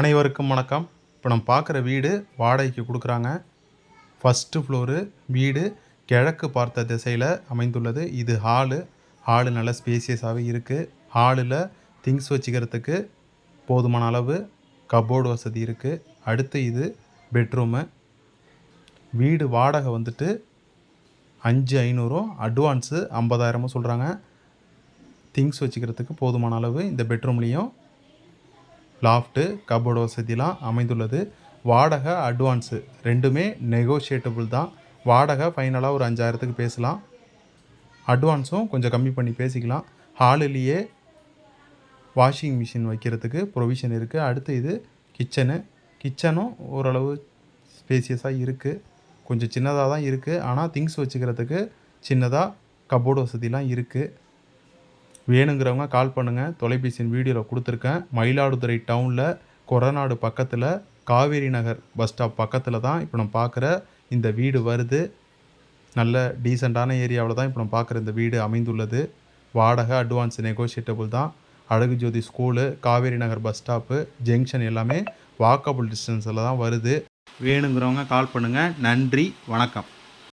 அனைவருக்கும் வணக்கம். இப்போ நம்ம பார்க்குற வீடு வாடகைக்கு கொடுக்குறாங்க. ஃபஸ்ட்டு ஃப்ளோரு வீடு கிழக்கு பார்த்த திசையில் அமைந்துள்ளது. இது ஹாலு ஹாலு நல்ல ஸ்பேசியஸாகவே இருக்குது ஹாலில் திங்ஸ் வச்சுக்கிறதுக்கு போதுமான அளவு கபோர்டு வசதி இருக்குது அடுத்து இது பெட்ரூமு வீடு வாடகை வந்துட்டு அஞ்சு ஐநூறும் அட்வான்ஸு ஐம்பதாயிரமும் சொல்கிறாங்க திங்ஸ் வச்சுக்கிறதுக்கு போதுமான அளவு இந்த பெட்ரூம்லேயும் லாஃப்ட்டு கபோர்டு வசதிலாம் அமைந்துள்ளது. வாடகை அட்வான்ஸு ரெண்டுமே நெகோஷியேட்டபுள் தான். வாடகை ஃபைனலாக ஒரு அஞ்சாயிரத்துக்கு பேசலாம். அட்வான்ஸும் கொஞ்சம் கம்மி பண்ணி பேசிக்கலாம். ஹாலிலேயே வாஷிங் மிஷின் வைக்கிறதுக்கு ப்ரொவிஷன் இருக்குது அடுத்து இது கிச்சனு கிச்சனும் ஓரளவு ஸ்பேசியஸாக இருக்குது கொஞ்சம் சின்னதாக தான் இருக்குது ஆனால் திங்ஸ் வச்சுக்கிறதுக்கு சின்னதாக கபோர்டு வசதிலாம் இருக்குது வேணுங்கிறவங்க கால் பண்ணுங்கள் தொலைபேசியின் வீடியோவில் கொடுத்துருக்கேன். மயிலாடுதுறை டவுனில் கொரநாடு பக்கத்தில் காவேரி நகர் பஸ் ஸ்டாப் பக்கத்தில் தான் இப்போ நம்ம பார்க்குற இந்த வீடு வருது. நல்ல டீசெண்டான ஏரியாவில் தான் இப்போ நம்ம பார்க்குற இந்த வீடு அமைந்துள்ளது. வாடகை அட்வான்ஸ் நெகோஷியேட்டபுள் தான். Azhagu Jothi school Kaveri Nagar bus stop junction எல்லாமே வாக்கபுள் டிஸ்டன்ஸில் தான் வருது. வேணுங்கிறவங்க கால் பண்ணுங்கள் நன்றி வணக்கம்.